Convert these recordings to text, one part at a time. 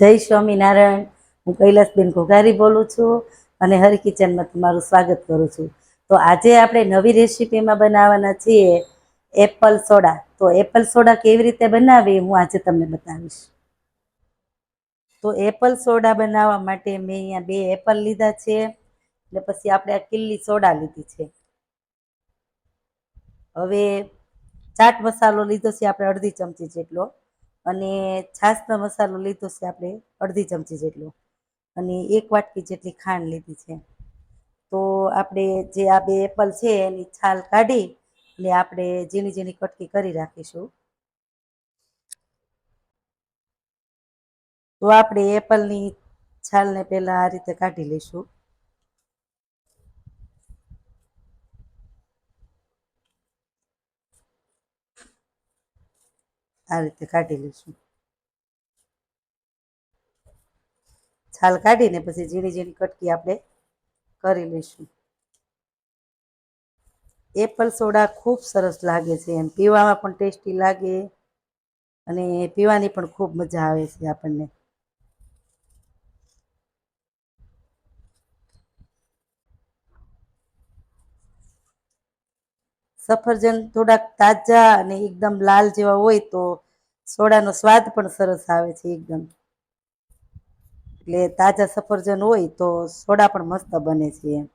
જય સ્વામિનારાયણ. હું કૈલાસબેન ઘોઘારી બોલું છું અને હરી કિચનમાં તમારું સ્વાગત કરું છું. તો આજે આપણે નવી રેસીપીમાં બનાવવાના છીએ એપલ સોડા. તો એપલ સોડા કેવી રીતે બનાવી હું આજે તમને બતાવીશ. તો એપલ સોડા બનાવવા માટે મેં અહીંયા બે એપલ લીધા છે એટલે પછી આપણે આ કિલ્લી સોડા લીધી છે. હવે ચાટ મસાલો લીધો છે, આપણે અડધી ચમચી જેટલો. અને છાશનો મસાલો લીધો છે આપણે અડધી ચમચી જેટલો. અને એક વાટકી જેટલી ખાંડ લીધી છે. તો આપણે જે આ બે એપલ છે એની છાલ કાઢી અને આપણે ઝીણી ઝીણી કટકી કરી રાખીશું. તો આપણે એપલની છાલને પહેલાં આ રીતે કાઢી લઈશું. આ રીતે કાઢી લઈશું. છાલ કાઢીને પછી ઝીણી ઝીણી કટકી આપણે કરી લઈશું. એપલ સોડા ખૂબ સરસ લાગે છે એમ. પીવામાં પણ ટેસ્ટી લાગે અને પીવાની પણ ખૂબ મજા આવે છે આપણને. સફરજન થોડાક તાજા અને એકદમ લાલ જેવા હોય તો સોડાનો સ્વાદ પણ સરસ આવે છે એકદમ. એટલે તાજા સફરજન હોય તો સોડા પણ મસ્ત બને છે એમ.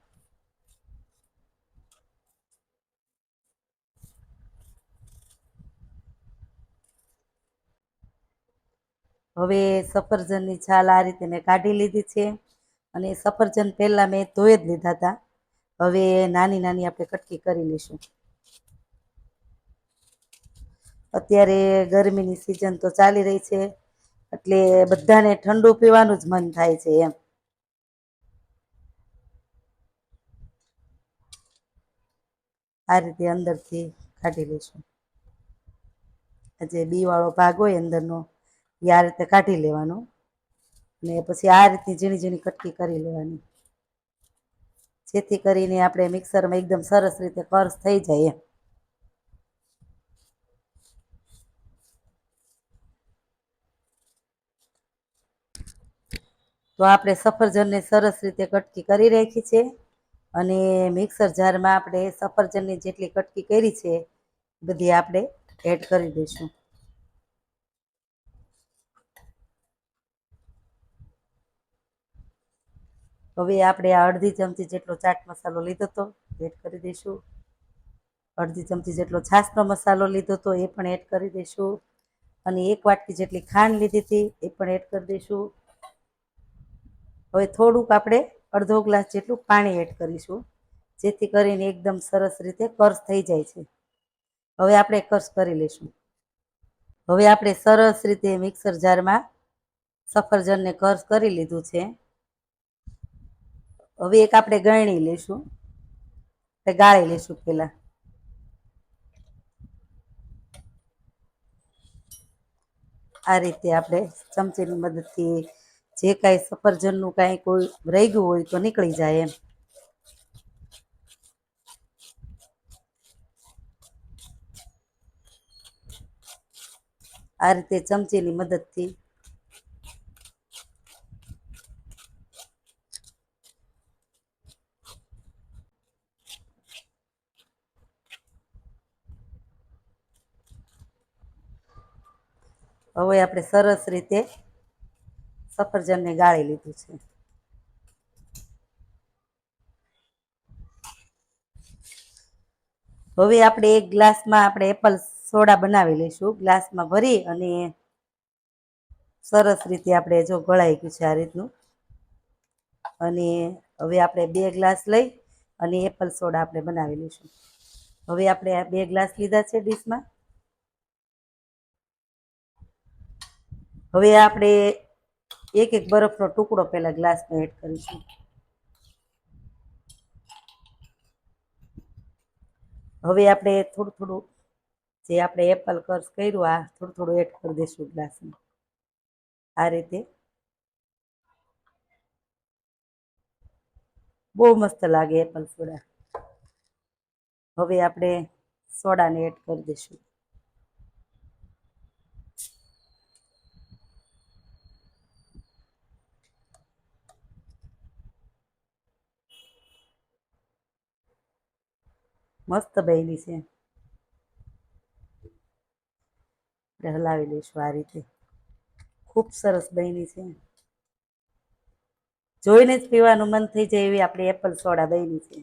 હવે સફરજનની છાલ આ રીતે મેં કાઢી લીધી છે અને સફરજન પહેલાં મેં ધોઈ જ લીધા હતા. હવે નાની નાની આપણે કટકી કરી લઈશું. અત્યારે ગરમીની સિઝન તો ચાલી રહી છે. એટલે બધાને ઠંડુ પીવાનું જ મન થાય છે એમ. આ રીતે અંદરથી કાઢી લઈશું. જે બીવાળો ભાગ હોય અંદરનો, એ આ રીતે કાઢી લેવાનો. ને પછી આ રીતની ઝીણી ઝીણી કટકી કરી લેવાની. જેથી કરીને આપણે મિક્સરમાં એકદમ સરસ રીતે કર્સ થઈ જાય એમ. તો આપણે સફરજનને સરસ રીતે કટકી કરી રાખી છે અને મિક્સર જારમાં આપણે સફરજનની જેટલી કટકી કરી છે, બધી આપણે એડ કરી દઈશું. હવે આપણે આ અડધી ચમચી જેટલો ચાટ મસાલો લીધો હતો, એડ કરી દઈશું. અડધી ચમચી જેટલો છાશનો મસાલો લીધો હતો, એ પણ એડ કરી દઈશું. અને એક વાટકી જેટલી ખાંડ લીધી હતી, એ પણ એડ કરી દઈશું. હવે થોડુંક આપણે અડધો ગ્લાસ જેટલું પાણી એડ કરીશું, જેથી કરીને એકદમ સરસ રીતે કર્સ થઈ જાય છે. હવે આપણે કર્સ કરી લઈશું. હવે આપણે સરસ રીતે મિક્સર જારમાં સફરજનને કર્સ કરી લીધું છે. હવે એક આપણે ગળણી લઈશું. ગાળી લઈશું પહેલાં. આ રીતે આપણે ચમચીની મદદથી જે કાંઈ સફરજનનું કાંઈ કોઈ રહી ગયું હોય તો નીકળી જાય એમ. આ રીતે ચમચીની મદદથી હવે આપણે સરસ રીતે સફરજનને ગાળી લીધું છે. હવે આપણે એક ગ્લાસમાં આપણે એપલ સોડા બનાવી લઈશું. ગ્લાસમાં ભરી અને સરસ રીતે આપણે જો ગળાઈ ગયું છે આ રીતનું. અને હવે આપણે બે ગ્લાસ લઈ અને એપલ સોડા આપણે બનાવી લઈશું. હવે આપણે આ બે ગ્લાસ લીધા છે ડીશમાં. હવે આપણે એક એક બરફનો ટુકડો પહેલાં ગ્લાસમાં એડ કરીશું હવે આપણે થોડું થોડું જે આપણે એપલ કર્સ કર્યું, આ થોડું થોડું એડ કરી દઈશું ગ્લાસમાં. આ રીતે. બહુ મસ્ત લાગે એપલ સોડા. હવે આપણે સોડાને એડ કરી દઈશું. મસ્ત બહેલી છે. આપણે હલાવી લઈશું આ ખૂબ સરસ બની છે. જોઈને જ પીવાનું મન થઈ જાય એવી આપણી એપલ સોડા બની છે.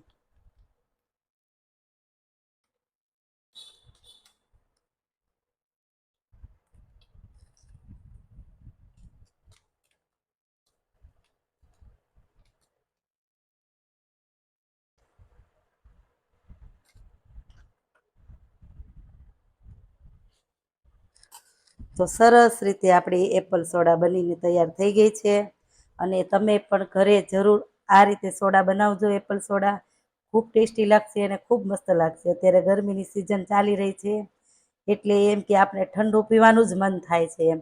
તો સરસ રીતે આપણી એપલ સોડા બનીને તૈયાર થઈ ગઈ છે. અને તમે પણ ઘરે જરૂર આ રીતે સોડા બનાવજો એપલ સોડા. ખૂબ ટેસ્ટી લાગશે અને ખૂબ મસ્ત લાગશે. અત્યારે ગરમીની સિઝન ચાલી રહી છે. એટલે એમ કે આપણે ઠંડુ પીવાનું જ મન થાય છે એમ.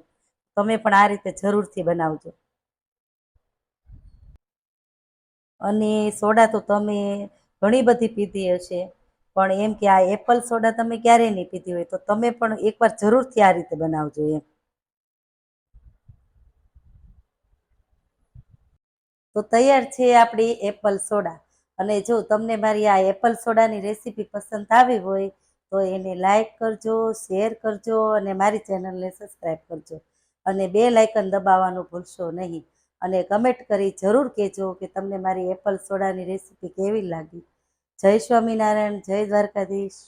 તમે પણ આ રીતે જરૂરથી બનાવજો. અને સોડા તો તમે ઘણી બધી પીધી હશે. પણ એમ કે આ એપલ સોડા તમે ક્યારેય નહીં પીધી હોય તો તમે પણ એકવાર જરૂરથી આ રીતે બનાવજો એમ. તો તૈયાર છે આપણી એપલ સોડા અને જો તમને મારી આ એપલ સોડાની રેસીપી પસંદ આવી હોય તો એને લાઇક કરજો શેર કરજો અને મારી ચેનલને સબસ્ક્રાઈબ કરજો. અને બે લાઇકન દબાવવાનું ભૂલશો નહીં. અને કમેન્ટ કરી જરૂર કહેજો કે તમને મારી એપલ સોડાની રેસીપી કેવી લાગી. જય સ્વામિનારાયણ જય દ્વારકાધીશ.